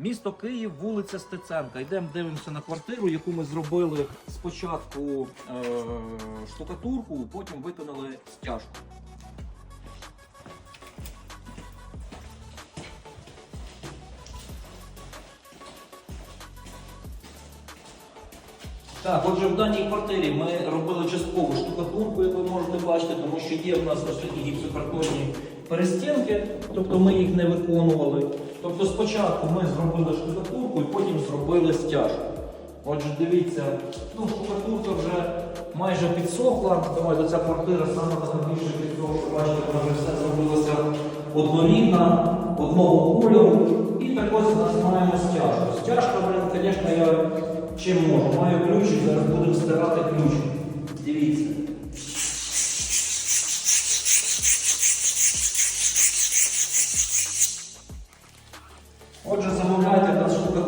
Місто Київ, вулиця Стеценка. Йдемо дивимося на квартиру, яку ми зробили спочатку е- штукатурку, потім виконали стяжку. Так, отже, в даній квартирі ми робили часткову штукатурку, як ви можете бачити, тому що є в нас ось такі гіпсокартонні перестінки, тобто ми їх не виконували. Тобто спочатку ми зробили штукатурку і потім зробили стяжку. Отже, дивіться, ну, штукатурка вже майже підсохла. Давайте ця квартира саме така більше підсохла. Бачите, вона вже все зробилося однорідна, одного кольору. І так ось у нас маємо стяжку. Стяжка, звісно, я чим можу. Маю ключик, зараз будемо стирати ключик. Отже, замовляйте нас, штукатурку